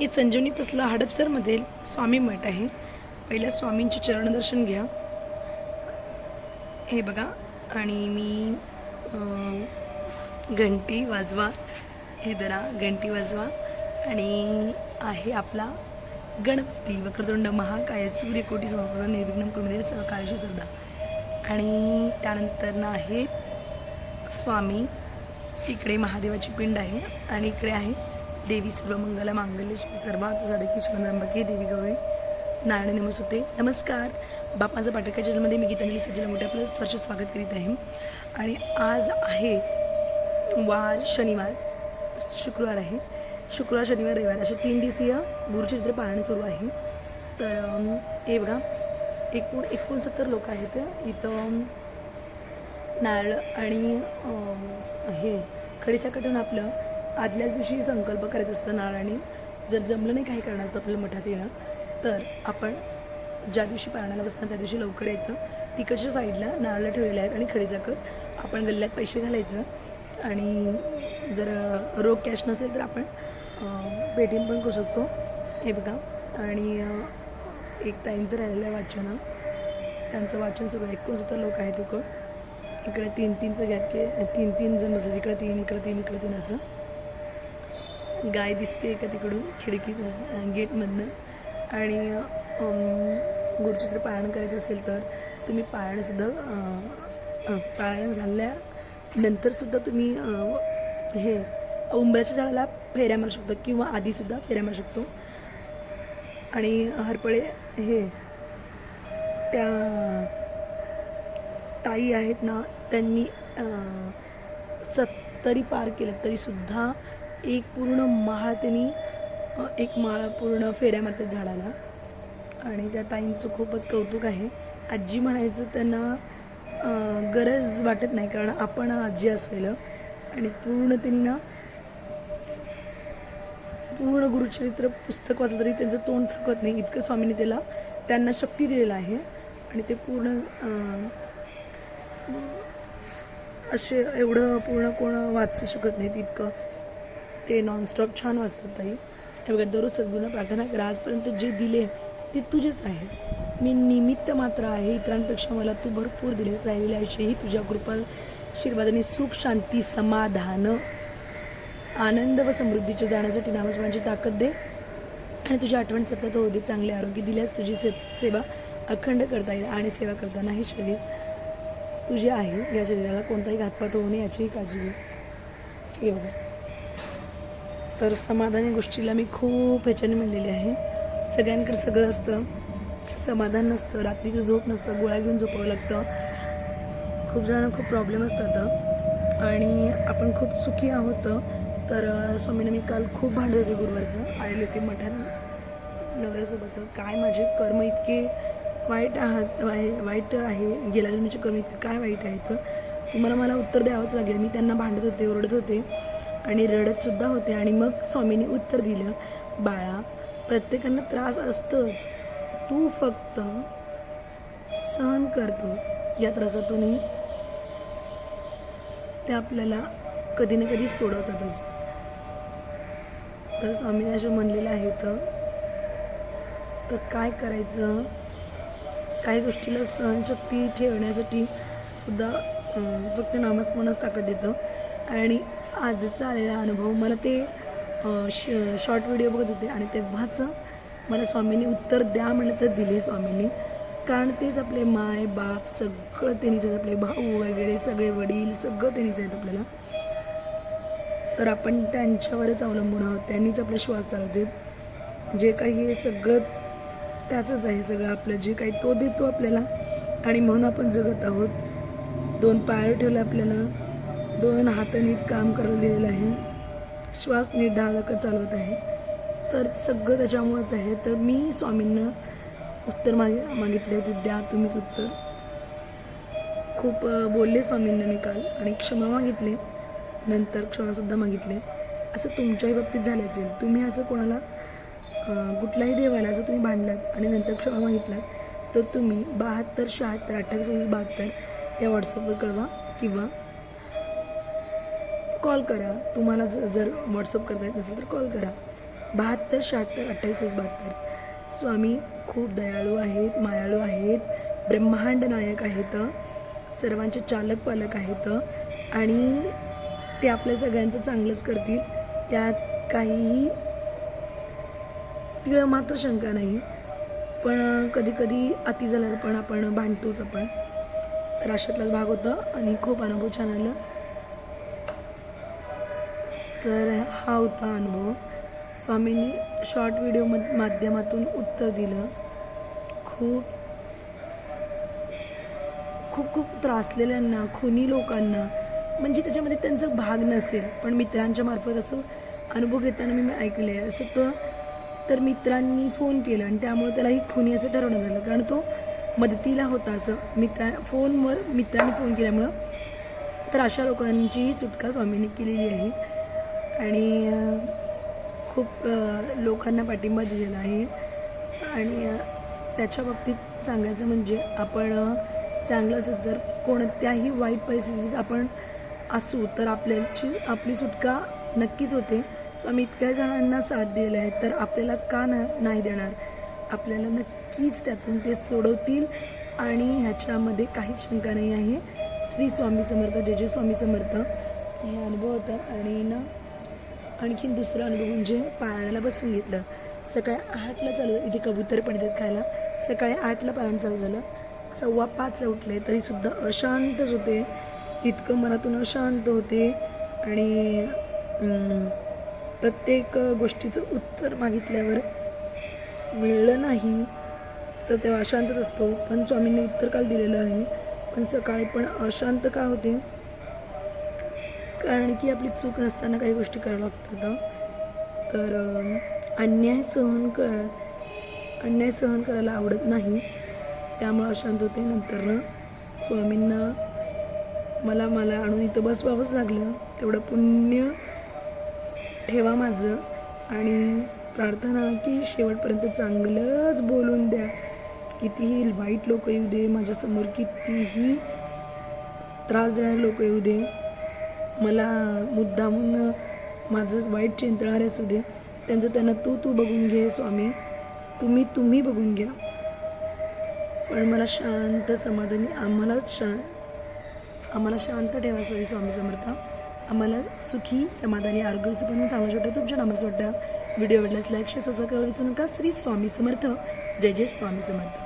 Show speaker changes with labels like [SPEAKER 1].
[SPEAKER 1] हे संजीवनी पसला हडपसरमधील स्वामी मठ आहे. पहिल्या स्वामींचे चरणदर्शन घ्या. हे बघा. आणि मी घंटी वाजवा. हे धरा घंटी वाजवा. आणि आहे आपला गणपती वक्रतुंड महाकाय सूर्यकोटी समर्पण निर्विघ्न कुरुदेव सर्व कार्यशी सुद्धा आणि त्यानंतर ना आहे स्वामी. इकडे महादेवाची पिंड आहे आणि इकडे आहे देवी सर्वमंगला मांगल्य सर्वात साधकी चंद्रंबके देवी गवळी नारायण नमस्ते नमस्कार. बापाचं पाटकर चॅनलमध्ये मी गीतांजली सज्जन मोठे आपलं सरच स्वागत करीत आहे. आणि आज आहे वार शनिवार शुक्रवार आहे. शुक्रवार शनिवार रविवार असे तीन दिवसीय गुरुचरित्र पारायण सुरू आहे. तर हे बघा एकूण एकोणसत्तर लोक आहेत. इथं नारळ आणि हे खडीसाकटून आपलं आदल्याच दिवशी संकल्प करायचं असतं नारळाने जर जमलं नाही काही करण्याचं आपल्याला मठात येणं तर आपण ज्या दिवशी पारणाला बसणार त्या दिवशी लवकर यायचं. तिकडच्या साईडला नारळ ठेवलेल्या आहेत आणि खडीसाखर. आपण गल्ल्यात पैसे घालायचं आणि जर रोख कॅश नसेल तर आपण पेटीएम पण करू शकतो. हे बघा. आणि एक ताईंचं राहिलेलं आहे वाचन. त्यांचं वाचन सुरू आहे एकोणसत्तर लोक आहेत इकडं. इकडे तीन तीनचं गॅप के तीन तीन जण बसत इकडे तीन इकडे तीन इकडे तीन असं. गाय दिसते का तिकडून खिडकी गेटमधनं. आणि गुरुचित्र पारायण करायचं असेल तर तुम्ही पारायणसुद्धा पारायण झाल्यानंतरसुद्धा तुम्ही हे उंबराच्या झाडाला फेऱ्या मारू शकतो किंवा आधीसुद्धा फेऱ्या मारू शकतो. आणि हरपळे हे त्या ताई आहेत ना त्यांनी सत्तरी पार केलं तरीसुद्धा एक पूर्ण माळ त्यांनी एक माळ पूर्ण फेऱ्या मारतात झाडाला. आणि त्या ताईंचं खूपच कौतुक आहे. आजी म्हणायचं त्यांना गरज वाटत नाही कारण आपण आजी असलेलं. आणि पूर्ण त्यांनी ना पूर्ण गुरुचरित्र पुस्तक वाचलं तरी त्यांचं तोंड थकत नाही. इतकं स्वामींनी त्याला त्यांना शक्ती दिलेलं आहे. आणि ते पूर्ण असे एवढं पूर्ण कोण वाचू शकत नाहीत इतकं. ते नॉनस्टॉप छान वाचतात ताई. हे बघा दररोज सद्गुण प्रार्थना करा. आजपर्यंत जे दिले ते तुझेच आहे. मी निमित्त मात्र आहे. इतरांपेक्षा मला तू भरपूर दिलेस. राहिलेले आयुष्यही तुझ्या कृपा आशीर्वादाने सुख शांती समाधान आनंद व समृद्धीचे जाण्यासाठी नामस्मरणाची ताकद दे. आणि तुझी आठवण सतत होऊ दे. चांगले आरोग्य दिल्यास तुझी से सेवा अखंड करता येईल आणि सेवा करताना हे शरीर तुझे आहे. या शरीराला कोणताही घातपात होऊ नये याचीही काळजी घे. हे बघा. तर समाधान या गोष्टीला मी खूप ह्याच्याने म्हणलेली आहे. सगळ्यांकडे सगळं असतं. समाधान नसतं रात्रीचं झोप नसतं गोळ्या घेऊन झोपावं लागतं. खूप जणांना खूप प्रॉब्लेम असतात आणि आपण खूप सुखी आहोत. तर स्वामीनं मी काल खूप भांडत होते गुरुवारचं. आलेले होते मठात नवऱ्यासोबत. काय माझे कर्म इतके वाईट आहात वाय वाईट आहे. गेल्या जन्मीचे कर्म इतके काय वाईट आहेत? तुम्हाला मला उत्तर द्यावंच लागेल. मी त्यांना भांडत होते ओरडत होते. आणि रडतसुद्धा होते. आणि मग स्वामींनी उत्तर दिलं बाळा प्रत्येकांना त्रास असतंच. तू फक्त सहन करतो या त्रासातूनही ते आपल्याला कधी ना कधी सोडवतातच. तर स्वामीने असं म्हणलेलं आहे तर तर काय करायचं? काही गोष्टीला सहनशक्ती ठेवण्यासाठी सुद्धा फक्त नामस्मरणच ताकद देतं. आणि आजचा आलेला अनुभव. मला ते श शॉर्ट व्हिडिओ बघत होते आणि तेव्हाच मला स्वामींनी उत्तर द्या म्हणलं तर दिले स्वामींनी. कारण तेच आपले माय बाप सगळं त्यांनीच आहेत आपले भाऊ वगैरे सगळे वडील सगळं त्यांनीच आहेत आपल्याला. तर आपण त्यांच्यावरच अवलंबून आहोत. त्यांनीच आपला श्वास चालवते जे काही हे सगळं त्याचंच आहे सगळं आपलं. जे काही तो देतो आपल्याला. आणि म्हणून आपण जगत आहोत. दोन पायावर ठेवलं आपल्याला. दोन हात नीट काम करायला दिलेलं आहे. श्वास नीट धाडकत चालवत आहे. तर सगळं त्याच्यामुळंच आहे. तर मी स्वामींना उत्तर मागे मागितले होते. द्या तुम्हीच उत्तर. खूप बोलले स्वामींना मी काल आणि क्षमा मागितले. नंतर क्षमासुद्धा मागितले. असं तुमच्याही बाबतीत झालं असेल. तुम्ही असं कोणाला कुठल्याही देवाला असं तुम्ही भांडलात आणि नंतर क्षमा मागितलात तर तुम्ही बहात्तर शहात्तर अठ्ठावीस वीस बहात्तर या व्हॉट्सअपवर कळवा किंवा कॉल करा. तुम्हाला ज- जर व्हॉट्सअप करता येत नसेल तर कॉल करा. बहात्तर शहात्तर अठ्ठावीस बहात्तर. स्वामी खूप दयाळू आहेत मायाळू आहेत ब्रह्मांड नायक आहेत सर्वांचे चालक पालक आहेत आणि ते आपल्या सगळ्यांचं चांगलंच करतील. त्यात काहीही तिळं मात्र शंका नाही. पण कधीकधी अति झाल्यावर पण आपण भांडतोच आपण. तर अशातलाच भाग होता. आणि खूप अनुभव छान आला. तर हा होता अनुभव. स्वामींनी शॉर्ट व्हिडिओ माध्यमातून उत्तर दिलं. खूप खूप खूप त्रासलेल्यांना खुनी लोकांना म्हणजे त्याच्यामध्ये त्यांचा भाग नसेल पण मित्रांच्या मार्फत असं अनुभव घेताना मी ऐकले. असं तो तर मित्रांनी फोन केला आणि त्यामुळे त्याला ही खुनी असं ठरवण्यात आलं. कारण तो मदतीला होता असं. मित्रा फोनवर मित्रांनी फोन केल्यामुळं तर अशा लोकांचीही सुटका स्वामींनी केलेली आहे. आणि खूप लोकांना पाठिंबा दिलेला आहे. आणि त्याच्या बाबतीत सांगायचं म्हणजे आपण चांगलंच चांगलं असं कोणत्याही वाईट परिस्थितीत आपण असू तर आपल्याची आपली सुटका नक्कीच होते. स्वामी इतक्या जणांना साथ दिलेला आहेत तर आपल्याला का ना नाही देणार? आपल्याला नक्कीच त्यातून ते सोडवतील आणि ह्याच्यामध्ये काही शंका नाही आहे. श्री स्वामी समर्थ जय जय स्वामी समर्थ. हे अनुभव होता आणि ना आणखीन दुसरा अनुभव म्हणजे पाळण्याला बसून घेतलं. सकाळी आठला चालू इथे कबूतर पण येतात खायला. सकाळी आठला पाळण चालू झालं. सव्वा पाचला उठले. तरीसुद्धा अशांतच होते. इतकं मनातून अशांत होते. आणि प्रत्येक गोष्टीचं उत्तर मागितल्यावर मिळलं नाही. तर तेव्हा अशांतच असतो. पण स्वामींनी उत्तर काल दिलेलं आहे. पण सकाळी पण अशांत का होते? कारण की आपली चूक नसताना काही गोष्टी करावं लागतात तर अन्याय सहन कर अन्याय सहन करायला आवडत नाही. त्यामुळं अशांत होते. नंतरनं स्वामींना मला मला आणून इथं बसवावंच लागलं. तेवढं पुण्य ठेवा माझं. आणि प्रार्थना की शेवटपर्यंत चांगलंच बोलून द्या. कितीही वाईट लोक येऊ दे माझ्यासमोर कितीही त्रास देणारे लोक येऊ दे. मला मुद्दामून माझं वाईट चिंतणारे असू दे त्यांचं त्यांना तू तू बघून घे स्वामी. तुम्ही तुम्ही बघून घ्या. पण मला शांत समाधानी आम्हाला शा आम्हाला शांत ठेवायचं आहे स्वामी समर्थ. आम्हाला सुखी समाधानी आरोग्याचं पण चांगलं वाटतं तुमच्या नामाचं वाटतं. व्हिडिओ आवडल्यास लाईक शेअर सबस्क्राईब विसरू नका. श्री स्वामी समर्थ. जय जय स्वामी समर्थ.